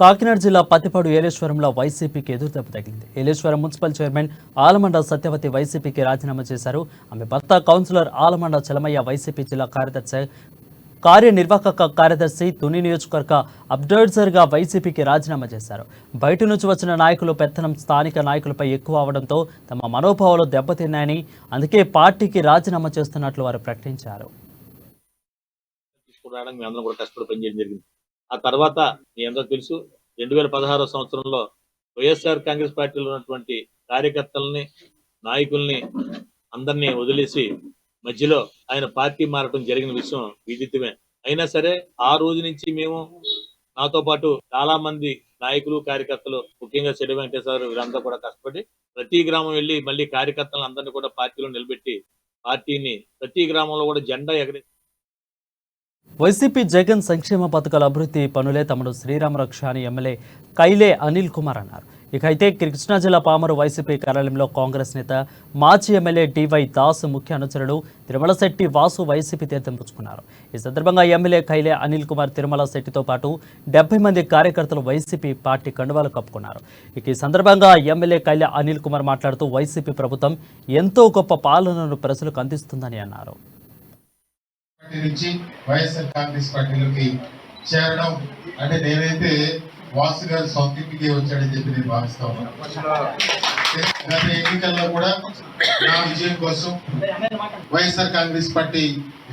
కాకినాడ జిల్లా పత్తిపాడు ఏలేశ్వరంలో వైసీపీకి ఎదురుదెబ్బ తగిలింది. ఏలేశ్వరం మున్సిపల్ చైర్మన్ ఆలమండ సత్యవతి వైసీపీకి రాజీనామా చేశారు. ఆమె భర్త కౌన్సిలర్ ఆలమండ చలమయ్య వైసీపీ జిల్లా కార్యదర్శి కార్యనిర్వాహక కార్యదర్శి తుని నియోజకవర్గ అబ్జర్వర్గా వైసీపీకి రాజీనామా చేశారు. బయట నుంచి వచ్చిన నాయకులు పెత్తనం స్థానిక నాయకులపై ఎక్కువ అవడంతో తమ మనోభావాలు దెబ్బతిన్నాయని అందుకే పార్టీకి రాజీనామా చేస్తున్నట్లు వారు ప్రకటించారు. ఆ తర్వాత మీ అందరూ తెలుసు రెండు వేల పదహారో సంవత్సరంలో వైఎస్ఆర్ కాంగ్రెస్ పార్టీలో ఉన్నటువంటి కార్యకర్తల్ని నాయకుల్ని అందరినీ వదిలేసి మధ్యలో ఆయన పార్టీ మారటం జరిగిన విషయం విదితమే. అయినా సరే ఆ రోజు నుంచి మేము నాతో పాటు చాలా మంది నాయకులు కార్యకర్తలు ముఖ్యంగా చెడు వెంకటేశ్వర వీరంతా కూడా కష్టపడి ప్రతి గ్రామం వెళ్ళి మళ్ళీ కార్యకర్తలను అందరినీ కూడా పార్టీలో నిలబెట్టి పార్టీని ప్రతి గ్రామంలో కూడా జెండా ఎగరేసి వైసీపీ జగన్ సంక్షేమ పథకాల అభివృద్ధి పనులే తమడు శ్రీరామరక్ష అని ఎమ్మెల్యే కైలే అనిల్ కుమార్ అన్నారు. ఇక అయితే కృష్ణా జిల్లా పామరు వైసీపీ కార్యాలయంలో కాంగ్రెస్ నేత మాజీ ఎమ్మెల్యే డివై దాస్ ముఖ్య అనుచరుడు తిరుమల శెట్టి వాసు వైసీపీ తీర్థం పుచ్చుకున్నారు. ఈ సందర్భంగా ఎమ్మెల్యే కైలే అనిల్ కుమార్ తిరుమల శెట్టితో పాటు డెబ్బై మంది కార్యకర్తలు వైసీపీ పార్టీ కండువాలు కప్పుకున్నారు. ఇక ఈ సందర్భంగా ఎమ్మెల్యే కైలే అనిల్ కుమార్ మాట్లాడుతూ వైసీపీ ప్రభుత్వం ఎంతో గొప్ప పాలనను ప్రజలకు అందిస్తుందని అన్నారు. పార్టీ నుంచి వైఎస్ఆర్ కాంగ్రెస్ పార్టీలోకి చేరడం అంటే నేనైతే వాసు గారు సొంత ఇంటికి వచ్చాడని చెప్పి నేను భావిస్తా ఉన్నాను. గత ఎన్నికల్లో కూడా నా విజయం కోసం వైఎస్ఆర్ కాంగ్రెస్ పార్టీ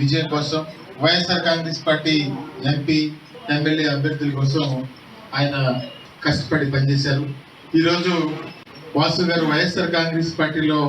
విజయం కోసం YSR Congress party MP MLA అభ్యర్థుల కోసం ఆయన కష్టపడి పనిచేశారు. ఈరోజు వాసు గారు వైఎస్ఆర్ కాంగ్రెస్ పార్టీలో